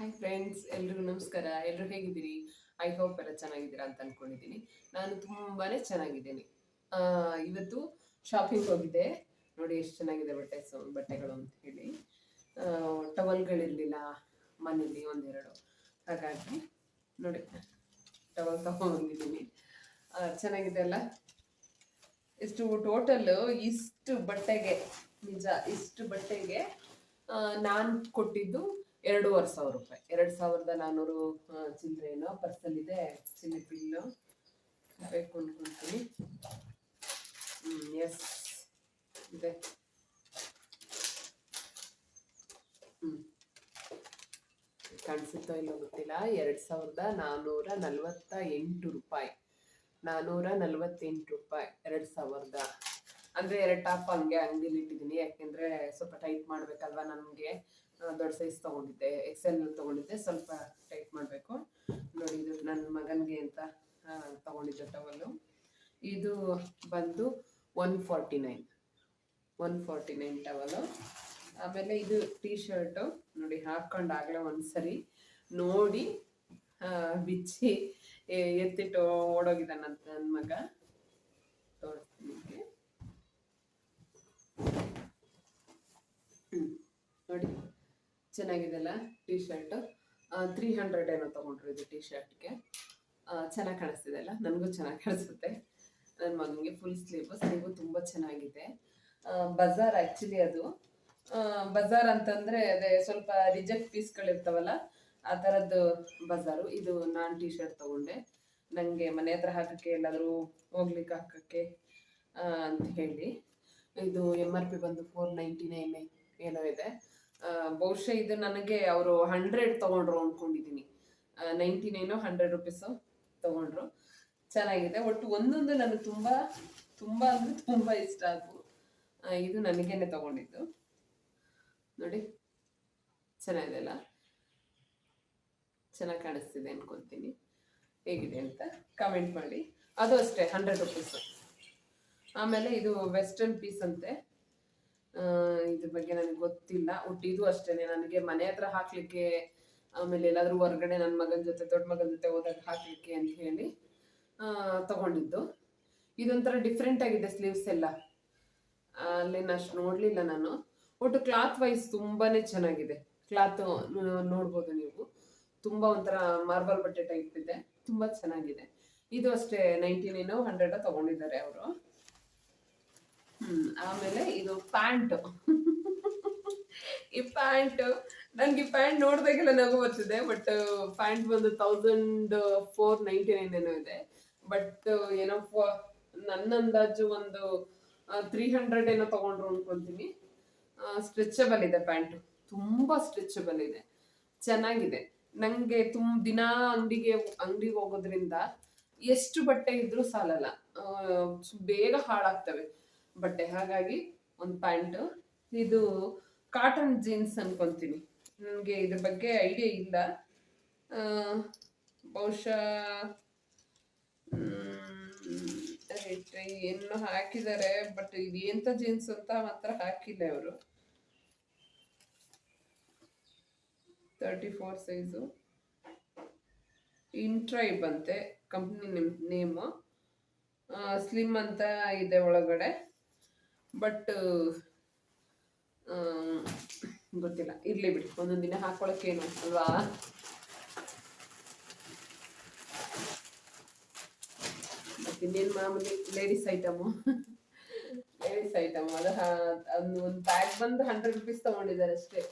Hi friends ಎಲ್ರಿಗೂ ನಮಸ್ಕಾರ. ಎಲ್ಲರೂ ಹೇಗಿದ್ದೀರಿ? ಐ ಹೋಪ್ ಎಲ್ಲ ಚೆನ್ನಾಗಿದ್ದೀರಾ ಅಂತ ಅನ್ಕೊಂಡಿದ್ದೀನಿ. ನಾನು ತುಂಬಾನೇ ಚೆನ್ನಾಗಿದ್ದೀನಿ. ಇವತ್ತು ಶಾಪಿಂಗ್ ಹೋಗಿದ್ದೆ ನೋಡಿ ಎಷ್ಟು ಚೆನ್ನಾಗಿದೆ ಬಟ್ಟೆ ಬಟ್ಟೆಗಳು ಅಂತ ಹೇಳಿ. ಟವಲ್ಗಳಿರಲಿಲ್ಲ ಮನೇಲಿ ಒಂದೆರಡು. ಹಾಗಾಗಿ ನೋಡಿ ಟವಲ್ ತಗೊಂಡ್ಬಂದಿದ್ದೀನಿ. ಚೆನ್ನಾಗಿದೆ ಅಲ್ಲ? ಇಷ್ಟು ಟೋಟಲ್ ಇಷ್ಟು ಬಟ್ಟೆಗೆ, ನಿಜ ಇಷ್ಟು ಬಟ್ಟೆಗೆ ನಾನು ಕೊಟ್ಟಿದ್ದು ಎರಡೂವರೆ ಸಾವಿರ ರೂಪಾಯಿ. ಎರಡು ಸಾವಿರದ ನಾನ್ನೂರು ಚಿಲ್ಲರೇನೋ ಪರ್ಸಲ್ಲಿದೆ ಚಿಲ್ಲಿ ಬಿಲ್ಲು ಬೇಕು ಹ್ಮ್ ಎಸ್ ಇದೆ. ಹ್ಞೂ ಕಾಣಿಸುತ್ತೋ ಇಲ್ಲೋ ಗೊತ್ತಿಲ್ಲ. ಎರಡು ಸಾವಿರದ ನಾನ್ನೂರ ನಲವತ್ತ ಎಂಟು ರೂಪಾಯಿ. ನಾನ್ನೂರ ನಲವತ್ತೆಂಟು ರೂಪಾಯಿ, ಎರಡ್ ಸಾವಿರದ. ಅಂದ್ರೆ ಎರಡು ಟಾಪ್ ಹಂಗೆ ಅಂಗಡಿಲಿ ಇಟ್ಟಿದ್ದೀನಿ. ಯಾಕೆಂದ್ರೆ ಸ್ವಲ್ಪ ಟೈಟ್ ಮಾಡ್ಬೇಕಲ್ವಾ ನಮಗೆ. ದೊಡ್ಡ ಸೈಜ್ ತಗೊಂಡಿದ್ದೆ ಎಕ್ಸೆಲ್ ತಗೊಂಡಿದ್ದೆ, ಸ್ವಲ್ಪ ಟೈಟ್ ಮಾಡಬೇಕು. ನೋಡಿ, ಇದು ನನ್ನ ಮಗನಿಗೆ ಅಂತ ತಗೊಂಡಿದ್ದೆ ಟವಲ್ಲು ಇದು ಬಂದು one forty nine one forty nine towel ಆಮೇಲೆ ಇದು ಟೀ ಶರ್ಟು ನೋಡಿ, ಹಾಕ್ಕೊಂಡಾಗಲೇ ಒಂದ್ಸರಿ ನೋಡಿ ಬಿಚ್ಚಿ ಎತ್ತಿಟ್ಟು ಓಡೋಗಿದ್ದಾನಂತ ನನ್ನ ಮಗ. ತೋರಿಸ್ತೀನಿ ನೋಡಿ. ಚೆನ್ನಾಗಿದೆಲ್ಲ ಟೀ ಶರ್ಟ್ ತ್ರೀ ಹಂಡ್ರೆಡ್ ಏನೋ ತಗೊಂಡ್ರು ಇದು ಟೀ ಶರ್ಟ್ಗೆ ಚೆನ್ನಾಗಿ ಕಾಣಿಸ್ತಿದೆ ಅಲ್ಲ? ನನಗೂ ಚೆನ್ನಾಗಿ ಕಾಣಿಸುತ್ತೆ. ನನ್ನ ಮಗನಿಗೆ ಫುಲ್ ಸ್ಲೀವ್ ಸ್ಲೀವ್ ತುಂಬ ಚೆನ್ನಾಗಿದೆ. ಬಜಾರ್ ಆ್ಯಕ್ಚುಲಿ ಅದು. ಬಜಾರ್ ಅಂತಂದರೆ ಅದೇ ಸ್ವಲ್ಪ ರಿಜೆಕ್ಟ್ ಪೀಸ್ಗಳಿರ್ತಾವಲ್ಲ ಆ ಥರದ್ದು ಬಜಾರು ಇದು ನಾನು ಟೀ ಶರ್ಟ್ ತೊಗೊಂಡೆ. ನನಗೆ ಮನೆ ಹತ್ರ ಹಾಕೋಕ್ಕೆ ಎಲ್ಲಾದರೂ ಹೋಗ್ಲಿಕ್ಕೆ ಹಾಕೋಕ್ಕೆ ಅಂತ ಹೇಳಿ. ಇದು ಎಂ ಆರ್ ಪಿ ಬಂದು ಫೋರ್ ನೈಂಟಿ ನೈನ್ ಏನೋ ಇದೆ. ಬಹುಶಃ ಇದು ನನಗೆ ಅವರು ಹಂಡ್ರೆಡ್ ತಗೊಂಡ್ರು ಅಂದ್ಕೊಂಡಿದ್ದೀನಿ ನೈಂಟಿ ನೈನು ಹಂಡ್ರೆಡ್ ರುಪೀಸು ತಗೊಂಡ್ರು. ಚೆನ್ನಾಗಿದೆ. ಒಟ್ಟು ಒಂದೊಂದು ನನಗೆ ತುಂಬ ತುಂಬ ಅಂದರೆ ತುಂಬ ಇಷ್ಟ ಆದವು. ಇದು ನನಗೇನೆ ತಗೊಂಡಿದ್ದು. ನೋಡಿ, ಚೆನ್ನಾಗಿದೆ ಅಲ್ಲ? ಚೆನ್ನಾಗಿ ಕಾಣಿಸ್ತಿದೆ ಅನ್ಕೊತೀನಿ. ಹೇಗಿದೆ ಅಂತ ಕಮೆಂಟ್ ಮಾಡಿ. ಅದು ಅಷ್ಟೇ ಹಂಡ್ರೆಡ್ ರುಪೀಸು ಆಮೇಲೆ ಇದು ವೆಸ್ಟರ್ನ್ ಪೀಸ್ ಅಂತೆ. ಇದ್ರ ಬಗ್ಗೆ ನನಗೆ ಗೊತ್ತಿಲ್ಲ. ಒಟ್ಟು ಇದು ಅಷ್ಟೇನೆ. ನನಗೆ ಮನೆ ಹತ್ರ ಹಾಕ್ಲಿಕ್ಕೆ, ಆಮೇಲೆ ಎಲ್ಲಾದರೂ ಹೊರಗಡೆ ನನ್ನ ಮಗನ ಜೊತೆ, ದೊಡ್ಡ ಮಗನ ಜೊತೆ ಹೋದಾಗ ಹಾಕ್ಲಿಕ್ಕೆ ಅಂತ ಹೇಳಿ ತಗೊಂಡಿದ್ದು. ಇದೊಂಥರ ಡಿಫ್ರೆಂಟ್ ಆಗಿದೆ ಸ್ಲೀವ್ಸ್ ಎಲ್ಲ. ಅಲ್ಲೇನು ಅಷ್ಟು ನೋಡಲಿಲ್ಲ ನಾನು. ಒಟ್ಟು ಕ್ಲಾತ್ ವೈಸ್ ತುಂಬಾನೇ ಚೆನ್ನಾಗಿದೆ. ಕ್ಲಾತ್ ನೋಡ್ಬೋದು ನೀವು. ತುಂಬ ಒಂಥರ ಮಾರ್ಬಲ್ ಬಟ್ಟೆ ಟೈಪ್ ಇದೆ. ತುಂಬ ಚೆನ್ನಾಗಿದೆ. ಇದು ಅಷ್ಟೇ ನೈಂಟಿ ನೈನು ಹಂಡ್ರೆಡ್ ತಗೊಂಡಿದ್ದಾರೆ ಅವರು. ಆಮೇಲೆ ಇದು ಪ್ಯಾಂಟ್. ಈ ಪ್ಯಾಂಟ್, ನನ್ಗೆ ಈ ಪ್ಯಾಂಟ್ ನೋಡಿದಾಗೆಲ್ಲ ನಗು ಬರ್ತಿದೆ ಬಟ್ ಪ್ಯಾಂಟ್ ಬಂದು ತೌಸಂಡ್ ಫೋರ್ ನೈಂಟಿ ನೈನ್ ಏನೋ ಇದೆ. ಬಟ್ ಏನೋ ನನ್ನ ಅಂದಾಜು ಒಂದು ತ್ರೀ ಹಂಡ್ರೆಡ್ ಏನೋ ತಗೊಂಡ್ರು ಅನ್ಕೊಂತೀನಿ. ಸ್ಟ್ರೆಚಬಲ್ ಇದೆ ಪ್ಯಾಂಟ್. ತುಂಬಾ ಸ್ಟ್ರೆಚಬಲ್ ಇದೆ. ಚೆನ್ನಾಗಿದೆ. ನಂಗೆ ತುಂಬ ದಿನ ಅಂಗಡಿಗೆ ಅಂಗಡಿಗೆ ಹೋಗೋದ್ರಿಂದ ಎಷ್ಟು ಬಟ್ಟೆ ಇದ್ರೂ ಸಾಲಲ್ಲ. ಬೇಗ ಹಾಳಾಗ್ತವೆ. ಬಟ್ಟೆ. ಹಾಗಾಗಿ ಒಂದು ಪ್ಯಾಂಟು. ಇದು ಕಾಟನ್ ಜೀನ್ಸ್ ಅನ್ಕೊಂತೀನಿ. ನನಗೆ ಇದ್ರ ಬಗ್ಗೆ ಐಡಿಯಾ ಇಲ್ಲ. ಬಹುಶಃ ಏನು ಹಾಕಿದ್ದಾರೆ, ಬಟ್ ಇದು ಎಂತ ಜೀನ್ಸ್ ಅಂತ ಮಾತ್ರ ಹಾಕಿಲ್ಲ ಅವರು ತರ್ಟಿ ಫೋರ್ ಸೈಜು. ಇಂಟ್ರೈಬ್ ಅಂತೆ ಕಂಪ್ನಿ ನೇಮು ಸ್ಲಿಮ್ ಅಂತ ಇದೆ ಒಳಗಡೆ. ಬಟ್ ಗೊತ್ತಿಲ್ಲ. ಇರ್ಲಿ ಬಿಡಿ. ಒಂದೊಂದು ದಿನ ಹಾಕೊಳಕ್ಕೆ ಏನು ಅಲ್ವಾ? ಮತ್ತೆ ಇನ್ನೇನು ಮಾಮೂಲಿ ಲೇಡೀಸ್ ಐಟಮು ಲೇಡೀಸ್ ಐಟಮ್ ಅದು ಒಂದು ಪ್ಯಾಕ್ ಬಂದು ಹಂಡ್ರೆಡ್ ರುಪೀಸ್ ತಗೊಂಡಿದ್ದಾರೆ ಅಷ್ಟೇ.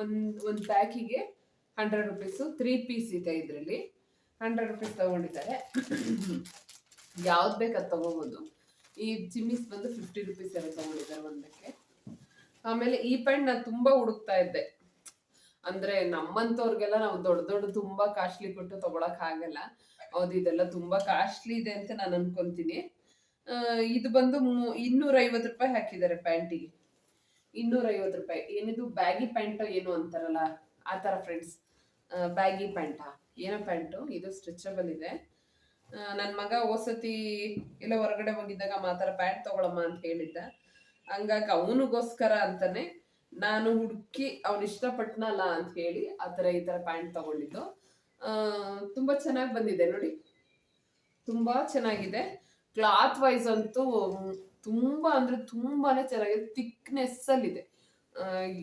ಒಂದು ಒಂದು ಪ್ಯಾಕಿಗೆ ಹಂಡ್ರೆಡ್ ರುಪೀಸು ತ್ರೀ ಪೀಸ್ ಇದೆ ಇದರಲ್ಲಿ. ಹಂಡ್ರೆಡ್ ರುಪೀಸ್ ತಗೊಂಡಿದ್ದಾರೆ. ಯಾವ್ದು ಬೇಕು ಅದು ಈ ಜಿಮ್ಮಿಸ್ ಬಂದು ಫಿಫ್ಟಿ ರುಪೀಸ್ ಎಲ್ಲ ತಗೊಂಡಿದ್ದಾರೆ ಒಂದಕ್ಕೆ. ಆಮೇಲೆ ಈ ಪ್ಯಾಂಟ್ ನಾನು ತುಂಬಾ ಹುಡುಕ್ತಾ ಇದ್ದೆ. ಅಂದ್ರೆ ನಮ್ಮಂತವ್ರಿಗೆಲ್ಲ ನಾವು ದೊಡ್ಡ ದೊಡ್ಡ ತುಂಬಾ ಕಾಸ್ಟ್ಲಿ ಕೊಟ್ಟು ತಗೊಳಕ್ ಆಗಲ್ಲ. ಹೌದು, ಇದೆಲ್ಲ ತುಂಬಾ ಕಾಸ್ಟ್ಲಿ ಇದೆ ಅಂತ ನಾನು ಅನ್ಕೊಂತೀನಿ. ಇದು ಬಂದು ಇನ್ನೂರ ಐವತ್ತು ರೂಪಾಯಿ ಹಾಕಿದ್ದಾರೆ ಪ್ಯಾಂಟಿಗೆ ಇನ್ನೂರ ರೂಪಾಯಿ. ಏನಿದು ಬ್ಯಾಗಿ ಪ್ಯಾಂಟ್ ಏನು ಅಂತಾರಲ್ಲ, ಆ ಥರ ಫ್ರೆಂಡ್ಸ್ ಬ್ಯಾಗಿ ಪ್ಯಾಂಟಾ ಏನೋ ಪ್ಯಾಂಟು ಇದು ಸ್ಟ್ರೆಚಬಲ್ ಇದೆ. ನನ್ನ ಮಗ ಓಸತಿ ಎಲ್ಲ ಹೊರಗಡೆ ಹೋಗಿದ್ದಾಗ ಮಾತ್ರ ಪ್ಯಾಂಟ್ ತಗೊಳಮ್ಮ ಅಂತ ಹೇಳಿದ್ದ. ಹಂಗಾಗಿ ಅವನಿಗೋಸ್ಕರ ಅಂತಾನೆ ನಾನು ಹುಡುಕಿ ಅವ್ನು ಇಷ್ಟಪಟ್ನಲ್ಲ ಅಂತ ಹೇಳಿ ಆ ಥರ ಈ ಥರ ಪ್ಯಾಂಟ್ ತಗೊಂಡಿದ್ದು. ತುಂಬಾ ಚೆನ್ನಾಗಿ ಬಂದಿದೆ ನೋಡಿ. ತುಂಬಾ ಚೆನ್ನಾಗಿದೆ. ಕ್ಲಾತ್ ವೈಸ್ ಅಂತೂ ತುಂಬಾ ಅಂದ್ರೆ ತುಂಬಾನೇ ಚೆನ್ನಾಗಿದೆ. ಥಿಕ್ನೆಸ್ ಅಲ್ಲಿದೆ.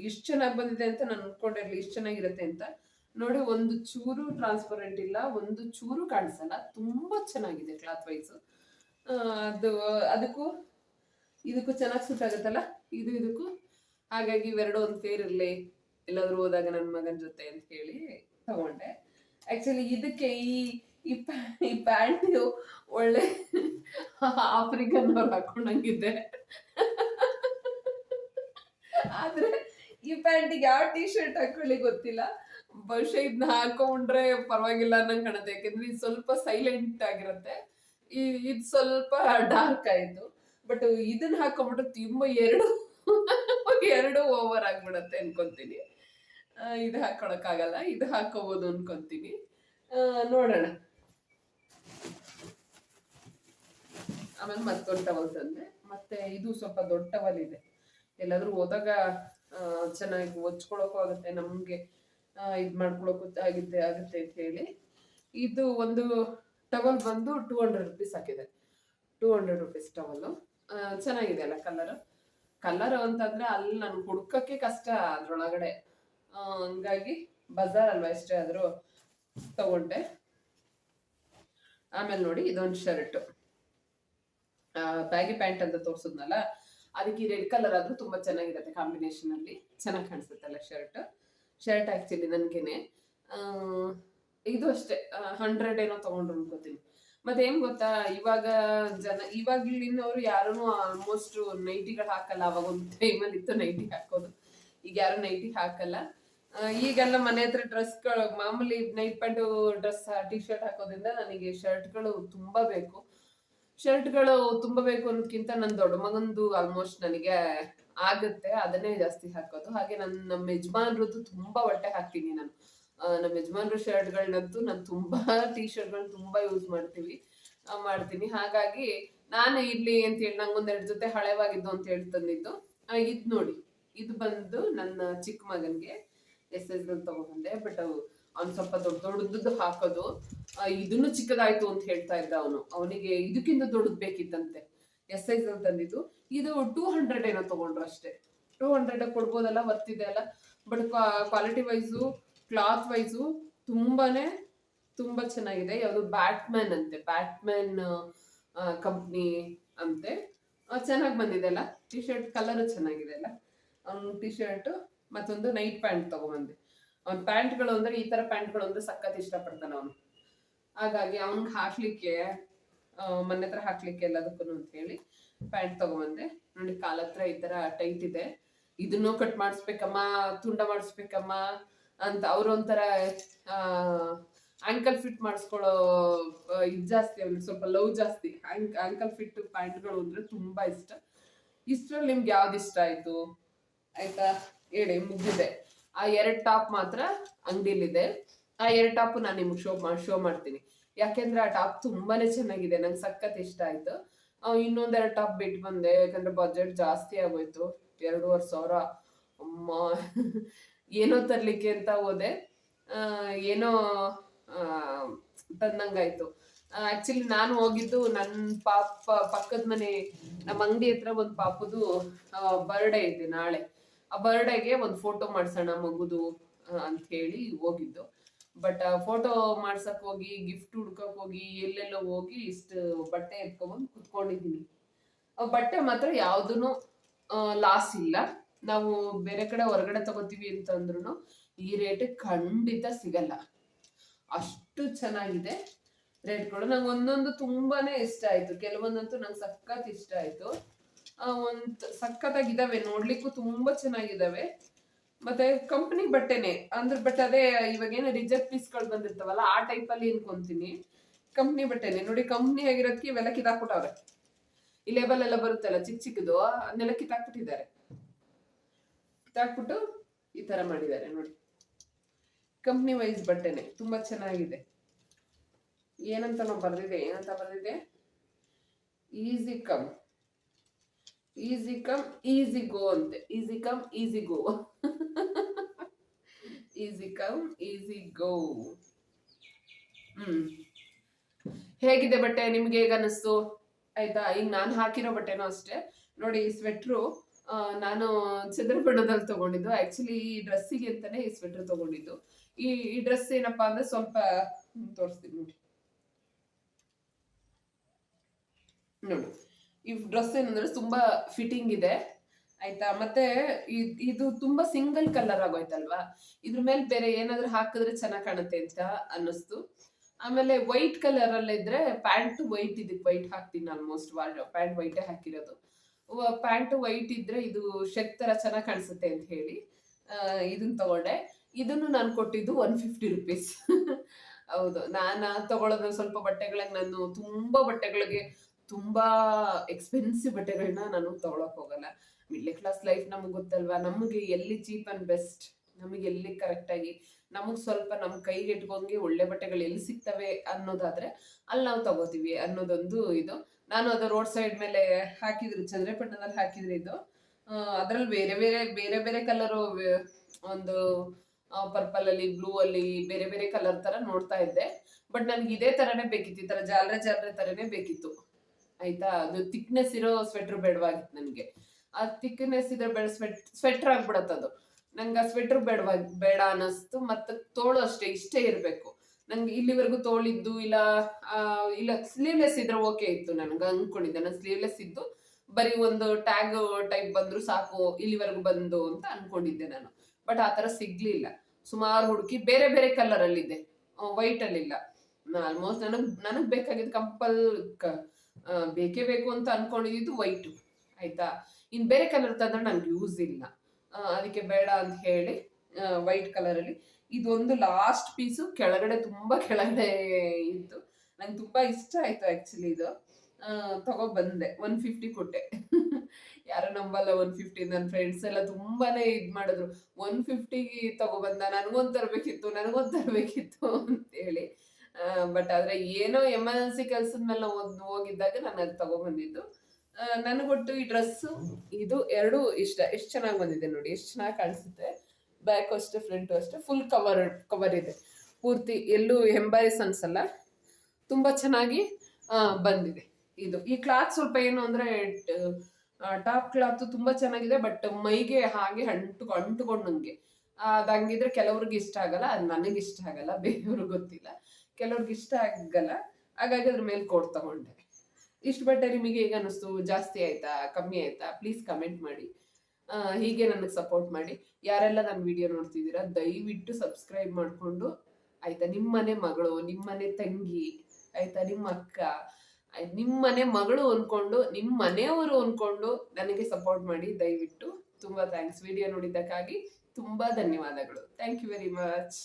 ಇಷ್ಟು ಚೆನ್ನಾಗಿ ಬಂದಿದೆ ಅಂತ ನಾನು ಅನ್ಕೊಂಡಿರ್ಲಿ ಇಷ್ಟು ಚೆನ್ನಾಗಿರುತ್ತೆ ಅಂತ. ನೋಡಿ, ಒಂದು ಚೂರು ಟ್ರಾನ್ಸ್ಪರೆಂಟ್ ಇಲ್ಲ, ಒಂದು ಚೂರು ಕಾಣಿಸಲ್ಲ. ತುಂಬಾ ಚೆನ್ನಾಗಿದೆ ಕ್ಲಾತ್ ವೈಸ್ ಅದು, ಅದಕ್ಕೂ, ಇದಕ್ಕೂ ಚೆನ್ನಾಗಿ ಸೂಟ್ ಆಗುತ್ತಲ್ಲ? ಇದು, ಇದಕ್ಕೂ. ಹಾಗಾಗಿ ಇವೆರಡು ಒಂದು ಫೇರ್ ಇರಲಿ. ಎಲ್ಲಾದ್ರೂ ಹೋದಾಗ ನನ್ನ ಮಗನ ಜೊತೆ ಅಂತ ಹೇಳಿ ತಗೊಂಡೆ. ಆಕ್ಚುಲಿ ಇದಕ್ಕೆ ಈ ಈ ಪ್ಯಾ- ಈ ಪ್ಯಾಂಟ್ ಒಳ್ಳೆ ಆಫ್ರಿಕನ್ ಅವ್ರು ಹಾಕೊಂಡಂಗಿದ್ದೆ ಆದ್ರೆ ಈ ಪ್ಯಾಂಟಿಗೆ ಯಾವ ಟಿ ಶರ್ಟ್ ಹಾಕೊಳ್ಳಿ ಗೊತ್ತಿಲ್ಲ. ಬಹುಶಃ ಇದನ್ನ ಹಾಕೊಂಡ್ರೆ ಪರವಾಗಿಲ್ಲ ಅನ್ನಂಗ್ ಕಾಣುತ್ತೆ. ಯಾಕಂದ್ರೆ ಇದು ಸ್ವಲ್ಪ ಸೈಲೆಂಟ್ ಆಗಿರುತ್ತೆ. ಇದು ಸ್ವಲ್ಪ ಡಾರ್ಕ್ ಆಯ್ತು. ಬಟ್ ಇದನ್ನ ಹಾಕೊಂಡ್ಬಿಟ್ರೆ ತುಂಬಾ ಎರಡು ಎರಡು ಓವರ್ ಆಗ್ಬಿಡತ್ತೆ ಅನ್ಕೊಂತೀನಿ. ಇದು ಇದು ಹಾಕೊಳಕ್ಕಾಗಲ್ಲ. ಇದು ಹಾಕೋಬಹುದು ಅನ್ಕೊಂತೀನಿ. ನೋಡೋಣ. ಆಮೇಲೆ ಮತ್ತೊಂದು ಟವಲ್ ತಂದೆ. ಮತ್ತೆ ಇದು ಸ್ವಲ್ಪ ದೊಡ್ಡ ಟವಲ್ ಇದೆ. ಎಲ್ಲಾದ್ರೂ ಹೋದಾಗ ಚೆನ್ನಾಗಿ ಒಚ್ಕೊಳಕ್ಕೂ ಆಗುತ್ತೆ ನಮ್ಗೆ. ಇದು ಮಾಡ್ಕೊಳಕ್ಕೂ ಆಗುತ್ತೆ ಆಗುತ್ತೆ ಅಂತ ಹೇಳಿ. ಇದು ಒಂದು ಟವಲ್ ಬಂದು ಟೂ ಹಂಡ್ರೆಡ್ ರುಪೀಸ್ ಹಾಕಿದೆ. ಟೂ ಹಂಡ್ರೆಡ್ ರುಪೀಸ್ ಟವಲ್ಲು ಚೆನ್ನಾಗಿದೆ ಅಲ್ಲ ಕಲರ್ ಕಲರ್ ಅಂತಂದ್ರೆ ಅಲ್ಲಿ ನನ್ಗೆ ಹುಡ್ಕಕ್ಕೆ ಕಷ್ಟ ಅದ್ರೊಳಗಡೆ. ಹಂಗಾಗಿ ಬಜಾರ್ ಅಲ್ವಾ ಎಷ್ಟೇ ಆದರೂ ತಗೊಂಡೆ. ಆಮೇಲೆ ನೋಡಿ ಇದೊಂದು ಶರ್ಟ್ ಬ್ಯಾಗಿ ಪ್ಯಾಂಟ್ ಅಂತ ತೋರಿಸಿದ್ನಲ್ಲ, ಅದಕ್ಕೆ ರೆಡ್ ಕಲರ್ ಆದ್ರೂ ತುಂಬಾ ಚೆನ್ನಾಗಿರುತ್ತೆ ಕಾಂಬಿನೇಷನ್ ಅಲ್ಲಿ. ಚೆನ್ನಾಗಿ ಕಾಣಿಸುತ್ತಲ್ಲ ಶರ್ಟ್ ಶರ್ಟ್ ಆ್ಯಕ್ಚುಲಿ ನನಗೇನೆ ಇದು ಅಷ್ಟೇ. ಹಂಡ್ರೆಡ್ ಏನೋ ತಗೊಂಡ್ರು ಅನ್ಕೋತೀನಿ. ಮತ್ತೆ ಏನ್ ಗೊತ್ತಾ, ಇವಾಗ ಜನ, ಇವಾಗ ಇಲ್ಲಿನವರು ಯಾರೂ ಆಲ್ಮೋಸ್ಟ್ ನೈಟಿಗಳು ಹಾಕಲ್ಲ. ಅವಾಗ ಒಂದು ಟೈಮಲ್ಲಿ ಇತ್ತು ನೈಟಿ ಹಾಕೋದು. ಈಗ ಯಾರು ನೈಟಿ ಹಾಕಲ್ಲ. ಈಗೆಲ್ಲ ಮನೆ ಹತ್ರ ಡ್ರೆಸ್ಗಳು ಮಾಮೂಲಿ night pant dress T shirt ಹಾಕೋದ್ರಿಂದ ನನಗೆ ಶರ್ಟ್ಗಳು ತುಂಬಾ ಬೇಕು. ಶರ್ಟ್ಗಳು ತುಂಬಾ ಬೇಕು ಅನ್ನೋದಕ್ಕಿಂತ ನನ್ನ ದೊಡ್ಡ ಮಗಂದು ಆಲ್ಮೋಸ್ಟ್ ನನಗೆ ಆಗುತ್ತೆ, ಅದನ್ನೇ ಜಾಸ್ತಿ ಹಾಕೋದು. ಹಾಗೆ ನನ್ನ ನಮ್ಮ ಯಜಮಾನ್ರದ್ದು ತುಂಬಾ ಹೊಟ್ಟೆ ಹಾಕ್ತೀನಿ ನಾನು. ನಮ್ಮ ಯಜಮಾನ್ರ ಶರ್ಟ್ಗಳನ್ನಂತೂ ನಾನು ತುಂಬಾ ಟಿ ಶರ್ಟ್ಗಳನ್ನ ತುಂಬಾ ಯೂಸ್ ಮಾಡ್ತೀವಿ ಮಾಡ್ತೀನಿ. ಹಾಗಾಗಿ ನಾನು ಇಲ್ಲಿ ಅಂತ ಹೇಳಿ ನಂಗೊಂದೆರಡು ಜೊತೆ ಹಳೆವಾಗಿದ್ದು ಅಂತ ಹೇಳಿ ತಂದಿದ್ದು. ಇದು ನೋಡಿ, ಇದು ಬಂದು ನನ್ನ ಚಿಕ್ಕ ಮಗನ್ಗೆ ಎಸ್ ಎಸ್ ತಗೊಂಡೆ ಬಟ್ ಅವ್ನು ಸ್ವಲ್ಪ ದೊಡ್ಡ ದೊಡ್ಡದ್ದು ಹಾಕೋದು. ಇದನ್ನು ಚಿಕ್ಕದಾಯ್ತು ಅಂತ ಹೇಳ್ತಾ ಇದ್ದ ಅವನು. ಅವನಿಗೆ ಇದಕ್ಕಿಂತ ದೊಡ್ಡದು ಬೇಕಿತ್ತಂತೆ. ಎಸ್ ಸೈಜ್ ತಂದಿದ್ದು. ಇದು ಟೂ ಹಂಡ್ರೆಡ್ ಏನೋ ತಗೊಂಡ್ರು ಅಷ್ಟೇ. ಟೂ ಹಂಡ್ರೆಡ್ ಕೊಡ್ಬೋದಲ್ಲ ವರ್ತಿದೆ ಅಲ್ಲ. But quality wise cloth wise ತುಂಬಾನೇ, ತುಂಬಾ ಚೆನ್ನಾಗಿದೆ. ಯಾವುದು ಬ್ಯಾಟ್ಮ್ಯಾನ್ ಅಂತೆ. ಬ್ಯಾಟ್ಮ್ಯಾನ್ ಕಂಪ್ನಿ ಅಂತೆ. ಚೆನ್ನಾಗಿ ಬಂದಿದೆ ಅಲ್ಲ. ಟಿ ಶರ್ಟ್ ಕಲರ್ ಚೆನ್ನಾಗಿದೆ ಅಲ್ಲ. ಅವ್ನು ಟಿ ಶರ್ಟ್ ಮತ್ತೊಂದು ನೈಟ್ ಪ್ಯಾಂಟ್ ತಗೊಂಬಂದೆ ಅವ್ನ ಪ್ಯಾಂಟ್ಗಳು ಅಂದ್ರೆ ಈ ತರ ಪ್ಯಾಂಟ್ಗಳು ಅಂದ್ರೆ ಸಖತ್ ಇಷ್ಟಪಡ್ತಾನೆ ಅವನು. ಹಾಗಾಗಿ ಅವ್ನಿಗೆ ಹಾಕ್ಲಿಕ್ಕೆ ಮನೆ ಹತ್ರ ಹಾಕ್ಲಿಕ್ಕೆ ಎಲ್ಲದಕ್ಕೂ ಅಂತ ಹೇಳಿ ಪ್ಯಾಂಟ್ ತಗೊಂಬಂದೆ. ನೋಡಿ, ಕಾಲ ಹತ್ರ ಈ ತರ ಟೈಟ್ ಇದೆ. ಇದನ್ನು ಕಟ್ ಮಾಡಿಸ್ಬೇಕಮ್ಮ, ತುಂಡ ಮಾಡಿಸ್ಬೇಕಮ್ಮ ಅಂತ ಅವ್ರ ಒಂಥರ ಆಂಕಲ್ ಫಿಟ್ ಮಾಡಿಸ್ಕೊಳ್ಳೋ ಇದು ಜಾಸ್ತಿ ಅವ್ರಿಗೆ, ಸ್ವಲ್ಪ ಲವ್ ಜಾಸ್ತಿ. ಆಂಕಲ್ ಫಿಟ್ ಪ್ಯಾಂಟ್ಗಳು ಅಂದ್ರೆ ತುಂಬಾ ಇಷ್ಟ. ಇಷ್ಟರಲ್ಲಿ ನಿಮ್ಗೆ ಯಾವ್ದು ಇಷ್ಟ ಆಯ್ತು? ಆಯ್ತಾ? ಹೇಳಿ, ಮುಗಿದಿದೆ. ಆ ಎರಡು ಟಾಪ್ ಮಾತ್ರ ಅಂಗಡಿಲಿದೆ. ಆ ಎರಡು ಟಾಪ್ ನಾನು ನಿಮ್ಗೆ ಶೋ ಶೋ ಮಾಡ್ತೀನಿ. ಯಾಕೆಂದ್ರೆ ಆ ಟಾಪ್ ತುಂಬಾನೇ ಚೆನ್ನಾಗಿದೆ. ನಂಗೆ ಸಖತ್ ಇಷ್ಟ ಆಯ್ತು. ಇನ್ನೊಂದೆರಡು ಟಾಪ್ ಬಿಟ್ಟು ಬಂದೆ, ಯಾಕಂದ್ರೆ ಬಜೆಟ್ ಜಾಸ್ತಿ ಆಗೋಯ್ತು. ಎರಡೂವರೆ ಸಾವಿರ, ಅಮ್ಮ. ಏನೋ ತರಲಿಕ್ಕೆ ಅಂತ ಹೋದೆ. ಏನೋ ತಂದಂಗಾಯಿತು. ಆಕ್ಚುಲಿ ನಾನು ಹೋಗಿದ್ದು ನನ್ನ ಪಾಪ, ಪಕ್ಕದ ಮನೆ ನಮ್ಮ ಅಂಗಡಿ ಹತ್ರ ಒಂದು ಪಾಪದು ಬರ್ಡೇ ಇದೆ ನಾಳೆ. ಆ ಬರ್ಡೇಗೆ ಒಂದು ಫೋಟೋ ಮಾಡ್ಸೋಣ ಮಗುದು ಅಂತ ಹೇಳಿ ಹೋಗಿದ್ದು. ಬಟ್ ಫೋಟೋ ಮಾಡ್ಸಕ್ ಹೋಗಿ ಗಿಫ್ಟ್ ಹುಡ್ಕಕ್ ಹೋಗಿ, ಎಲ್ಲೆಲ್ಲೋ ಹೋಗಿ ಇಷ್ಟು ಬಟ್ಟೆ ಎತ್ಕೊಂಡ್ಬಂದು ಕುತ್ಕೊಂಡಿದ್ದೀನಿ. ಬಟ್ಟೆ ಮಾತ್ರ ಯಾವ್ದು ಲಾಸ್ ಇಲ್ಲ. ನಾವು ಬೇರೆ ಕಡೆ ಹೊರಗಡೆ ತಗೋತೀವಿ ಅಂತಂದ್ರು ಈ ರೇಟ್ ಖಂಡಿತ ಸಿಗಲ್ಲ. ಅಷ್ಟು ಚೆನ್ನಾಗಿದೆ ರೇಟ್ಗಳು ನಂಗೆ ಒಂದೊಂದು ತುಂಬಾನೇ ಇಷ್ಟ ಆಯ್ತು. ಕೆಲವೊಂದಂತೂ ನಂಗೆ ಸಖತ್ ಇಷ್ಟ ಆಯ್ತು. ಒಂದು ಒಂದ್ ಸಖತ್ತಾಗಿದ್ದಾವೆ ನೋಡ್ಲಿಕ್ಕೂ ತುಂಬಾ ಚೆನ್ನಾಗಿದ್ದಾವೆ ಮತ್ತೆ ಕಂಪನಿ ಬಟ್ಟೆನೆ, ಅಂದ್ರೆ ಬಟ್ ಅದೇ ಇವಾಗ ಏನು ರಿಜೆಕ್ಟ್ ಪೀಸ್ಗಳು ಬಂದಿರ್ತಾವಲ್ಲ, ಆ ಟೈಪ್ ಅಲ್ಲಿ ಅನ್ಕೊಂತೀನಿ ಕಂಪ್ನಿ ಬಟ್ಟೆನೆ. ನೋಡಿ ಕಂಪ್ನಿ ಆಗಿರೋದಕ್ಕೆ ಇವೆಲ್ಲ ಕಿತ್ತಾಕ್ಬಿಟ್ಟವ್ರೆ. ಈ ಲೇಬಲ್ ಎಲ್ಲ ಬರುತ್ತಲ್ಲ ಚಿಕ್ಕ ಚಿಕ್ಕದು, ಅದನ್ನೆಲ್ಲ ಕಿತ್ತಾಕ್ಬಿಟ್ಟಿದ್ದಾರೆ. ಕಿತ್ತಾಕ್ಬಿಟ್ಟು ಈ ತರ ಮಾಡಿದ್ದಾರೆ, ನೋಡಿ. ಕಂಪ್ನಿ ವೈಸ್ ಬಟ್ಟೆನೆ, ತುಂಬಾ ಚೆನ್ನಾಗಿದೆ. ಏನಂತ ನಾವು ಬರ್ದಿದೆ ಏನಂತ ಬರ್ದಿದೆ easy come easy come easy go ಅಂತೆ easy come easy go easy come easy go ಹ್ಮ್ ಹೇಗಿದೆ ಬಟ್ಟೆ ನಿಮ್ಗೆ ಹೇಗ ಅನಿಸ್ತು? ಆಯ್ತಾ? ಈಗ ನಾನು ಹಾಕಿರೋ ಬಟ್ಟೆನೂ ಅಷ್ಟೇ. ನೋಡಿ, ಈ ಸ್ವೆಟ್ರು ನಾನು ಚಂದ್ರಪಟ್ಟಣದಲ್ಲಿ ತಗೊಂಡಿದ್ದು. ಆಕ್ಚುಲಿ ಈ ಡ್ರೆಸ್ಸಿಗೆ ಅಂತಾನೆ ಈ ಸ್ವೆಟರ್ ತಗೊಂಡಿದ್ದು. ಈ ಈ ಡ್ರೆಸ್ ಏನಪ್ಪಾ ಅಂದ್ರೆ ಸ್ವಲ್ಪ ತೋರಿಸ್ತೀನಿ ನೋಡಿ. ನೋಡಿ. ಈ ಡ್ರೆಸ್ ಏನಂದ್ರೆ ತುಂಬಾ ಫಿಟ್ಟಿಂಗ್ ಇದೆ. ಆಯ್ತಾ? ಮತ್ತೆ ಇದು ತುಂಬಾ ಸಿಂಗಲ್ ಕಲರ್ ಆಗೋಯ್ತಲ್ವಾ? ಇದ್ರ ಮೇಲೆ ಬೇರೆ ಏನಾದ್ರೂ ಹಾಕಿದ್ರೆ ಚೆನ್ನಾಗಿ ಕಾಣುತ್ತೆ ಅಂತ ಅನ್ನಿಸ್ತು. ಆಮೇಲೆ ವೈಟ್ ಕಲರ್ ಅಲ್ಲಿ ಇದ್ರೆ ಪ್ಯಾಂಟ್ ವೈಟ್ ಇದಕ್ಕೆ ವೈಟ್ ಹಾಕ್ತೀನಿ ಆಲ್ಮೋಸ್ಟ್ ಪ್ಯಾಂಟ್ ವೈಟೇ ಹಾಕಿರೋದು. ಪ್ಯಾಂಟ್ ವೈಟ್ ಇದ್ರೆ ಇದು ಶೆಕ್ ತರ ಚೆನ್ನಾಗ್ ಕಾಣಿಸುತ್ತೆ ಅಂತ ಹೇಳಿ ಇದನ್ನ ತಗೊಂಡೆ. ಇದನ್ನು ನಾನು ಕೊಟ್ಟಿದ್ದು ಒನ್ ಫಿಫ್ಟಿ ರುಪೀಸ್ ಹೌದು. ನಾನು ತಗೊಳ್ಳೋದು ಸ್ವಲ್ಪ ಬಟ್ಟೆಗಳಿಗೆ ನಾನು ತುಂಬಾ ಬಟ್ಟೆಗಳಿಗೆ ತುಂಬಾ ಎಕ್ಸ್ಪೆನ್ಸಿವ್ ಬಟ್ಟೆಗಳನ್ನ ನಾನು ತಗೊಳಕ್ ಹೋಗಲ್ಲ. ಮಿಡ್ಲ್ ಕ್ಲಾಸ್ ಲೈಫ್ ನಮ್ಗೆ ಗೊತ್ತಲ್ವಾ? ನಮಗೆ ಎಲ್ಲಿ ಚೀಪ್ ಅಂಡ್ ಬೆಸ್ಟ್ ನಮಗೆ ಎಲ್ಲಿ ಕರೆಕ್ಟ್ ಆಗಿ? ನಮಗ್ ಸ್ವಲ್ಪ ನಮ್ ಕೈಗೆ ಇಟ್ಕೊಂಗೆ ಒಳ್ಳೆ ಬಟ್ಟೆಗಳು ಎಲ್ಲಿ ಸಿಗ್ತವೆ ಅನ್ನೋದಾದ್ರೆ ಅಲ್ಲಿ ನಾವು ತಗೋತೀವಿ ಅನ್ನೋದೊಂದು ಇದು. ನಾನು ಅದು ರೋಡ್ ಸೈಡ್ ಮೇಲೆ ಹಾಕಿದ್ರು, ಚಂದ್ರಪಟ್ಟಣದಲ್ಲಿ ಹಾಕಿದ್ರು ಇದು. ಅದ್ರಲ್ಲಿ ಬೇರೆ ಬೇರೆ ಬೇರೆ ಬೇರೆ ಕಲರು ಒಂದು ಪರ್ಪಲ್ ಅಲ್ಲಿ ಬ್ಲೂ ಅಲ್ಲಿ ಬೇರೆ ಬೇರೆ ಕಲರ್ ತರ ನೋಡ್ತಾ ಇದ್ದೆ. ಬಟ್ ನನ್ಗೆ ಇದೇ ತರನೇ ಬೇಕಿತ್ತು, ಈ ತರ ಜಾಲ್ರೆ ಜಾಲ್ರೆ ತರನೇ ಬೇಕಿತ್ತು. ಆಯ್ತಾ? ಅದು ತಿಕ್ನೆಸ್ ಇರೋ ಸ್ವೆಟರ್ ಬೇಡವಾಗಿತ್ತು ನನಗೆ. ಆ ತಿಕ್ನೆಸ್ ಇದ್ರೆ ಬೇಡ ಸ್ವೆಟ್ ಸ್ವೆಟರ್ ಆಗ್ಬಿಡತ್ತ ಅದು. ನಂಗೆ ಆ ಸ್ವೆಟರ್ ಬೇಡವಾಗಿ ಬೇಡ ಅನ್ನಿಸ್ತು, ಮತ್ತೆ ತೋಳು ಅಷ್ಟೇ, ಇಷ್ಟೇ ಇರಬೇಕು. ನಂಗೆ ಇಲ್ಲಿವರೆಗೂ ತೋಳಿದ್ದು ಇಲ್ಲ ಇಲ್ಲ ಸ್ಲೀವ್ಲೆಸ್ ಇದ್ರೆ ಓಕೆ ಇತ್ತು ನನಗೆ, ಅನ್ಕೊಂಡಿದ್ದೆ. ನಾನು ಸ್ಲೀವ್ಲೆಸ್ ಇದ್ದು, ಬರೀ ಒಂದು ಟ್ಯಾಗ್ ಟೈಪ್ ಬಂದ್ರು ಸಾಕು, ಇಲ್ಲಿವರೆಗೂ ಬಂದು ಅಂತ ಅನ್ಕೊಂಡಿದ್ದೆ ನಾನು. ಬಟ್ ಆ ಥರ ಸಿಗ್ಲಿಲ್ಲ. ಸುಮಾರು ಹುಡುಕಿ, ಬೇರೆ ಬೇರೆ ಕಲರ್ ಅಲ್ಲಿ ಇದೆ ವೈಟ್ ಅಲ್ಲಿ ಇಲ್ಲ ಆಲ್ಮೋಸ್ಟ್ ನನಗ್ ನನಗ್ ಬೇಕಾಗಿದ್ದು ಕಂಪಲ್ ಬೇಕೇ ಬೇಕು ಅಂತ ಅನ್ಕೊಂಡಿದ್ದು ವೈಟು, ಆಯ್ತಾ? ಇನ್ ಬೇರೆ ಕಲರ್ ತಂದ್ರೆ ನಂಗೆ ಯೂಸ್ ಇಲ್ಲ. ಅದಕ್ಕೆ ಬೇಡ ಅಂತ ಹೇಳಿ ವೈಟ್ ಕಲರ್ ಅಲ್ಲಿ. ಇದೊಂದು ಲಾಸ್ಟ್ ಪೀಸು ಕೆಳಗಡೆ ತುಂಬಾ ಕೆಳಗಡೆ ಇತ್ತು. ನಂಗೆ ತುಂಬಾ ಇಷ್ಟ ಆಯ್ತು ಆ್ಯಕ್ಚುಲಿ ಇದು. ತಗೋ ಬಂದೆ ಒನ್ ಫಿಫ್ಟಿ ಕೊಟ್ಟೆ. ಯಾರು ನಂಬಲ್ಲ ಒನ್ ಫಿಫ್ಟಿ ನನ್ನ ಫ್ರೆಂಡ್ಸ್ ಎಲ್ಲ ತುಂಬಾನೇ ಇದ್ ಮಾಡಿದ್ರು. ಒನ್ ಫಿಫ್ಟಿಗೆ ತಗೊಬಂದ ನನಗೊಂದು ತರಬೇಕಿತ್ತು ನನಗೊಂದು ತರಬೇಕಿತ್ತು ಅಂತ ಹೇಳಿ ಬಟ್ ಆದ್ರೆ ಏನೋ ಎಮರ್ಜೆನ್ಸಿ ಕೆಲ್ಸದ ಮೇಲೆ ಹೋಗಿದ್ದಾಗ ನಾನು ಅದು ತಗೊಬಂದಿದ್ದು. ನನಗೊಟ್ಟು ಈ ಡ್ರೆಸ್ಸು ಇದು ಎರಡು ಇಷ್ಟ. ಎಷ್ಟು ಚೆನ್ನಾಗಿ ಬಂದಿದೆ ನೋಡಿ, ಎಷ್ಟು ಚೆನ್ನಾಗಿ ಕಾಣಿಸುತ್ತೆ. ಬ್ಯಾಕ್ ಅಷ್ಟೇ ಫ್ರಂಟು ಅಷ್ಟೇ ಫುಲ್ ಕವರ್ ಕವರ್ ಇದೆ. ಪೂರ್ತಿ ಎಲ್ಲೂ ಎಂಬಾರಿಸ್ ಅನ್ಸಲ್ಲ. ತುಂಬಾ ಚೆನ್ನಾಗಿ ಬಂದಿದೆ ಇದು. ಈ ಕ್ಲಾತ್ ಸ್ವಲ್ಪ ಏನು ಅಂದ್ರೆ ಟಾಪ್ ಕ್ಲಾತ್ ತುಂಬಾ ಚೆನ್ನಾಗಿದೆ ಬಟ್ ಮೈಗೆ ಹಾಗೆ ಅಂಟು ಅಂಟುಕೊಂಡಂಗೆ ಅದಂಗಿದ್ರೆ ಹಂಗಿದ್ರೆ ಕೆಲವ್ರಿಗೆ ಇಷ್ಟ ಆಗಲ್ಲ, ಅದು ನನಗೆ ಇಷ್ಟ ಆಗಲ್ಲ, ಬೇರೆಯವ್ರಿಗೆ ಗೊತ್ತಿಲ್ಲ. ಕೆಲವ್ರಿಗೆ ಇಷ್ಟ ಆಗಲ್ಲ. ಹಾಗಾಗಿ ಅದ್ರ ಮೇಲೆ ಕೋಡ್ ತಗೊಂಡೆ. ಇಷ್ಟು ಬಟ್ಟೆ ನಿಮಗೆ ಈಗ ಅನ್ನಿಸ್ತು? ಜಾಸ್ತಿ ಆಯ್ತಾ? ಕಮ್ಮಿ ಆಯ್ತಾ? ಪ್ಲೀಸ್ ಕಮೆಂಟ್ ಮಾಡಿ. ಹೀಗೆ ನನಗೆ ಸಪೋರ್ಟ್ ಮಾಡಿ. ಯಾರೆಲ್ಲ ನನ್ನ ವಿಡಿಯೋ ನೋಡ್ತಿದ್ದೀರಾ, ದಯವಿಟ್ಟು ಸಬ್ಸ್ಕ್ರೈಬ್ ಮಾಡಿಕೊಂಡು, ಆಯ್ತಾ? ನಿಮ್ಮನೆ ಮಗಳು, ನಿಮ್ಮನೆ ತಂಗಿ, ಆಯ್ತಾ? ನಿಮ್ಮ ಅಕ್ಕ ನಿಮ್ಮನೆ ಮಗಳು ಅನ್ಕೊಂಡು ನಿಮ್ಮ ಮನೆಯವರು ಅನ್ಕೊಂಡು ನನಗೆ ಸಪೋರ್ಟ್ ಮಾಡಿ, ದಯವಿಟ್ಟು. ತುಂಬ ಥ್ಯಾಂಕ್ಸ್ ವಿಡಿಯೋ ನೋಡಿದ್ದಕ್ಕಾಗಿ ತುಂಬ ಧನ್ಯವಾದಗಳು. Thank you very much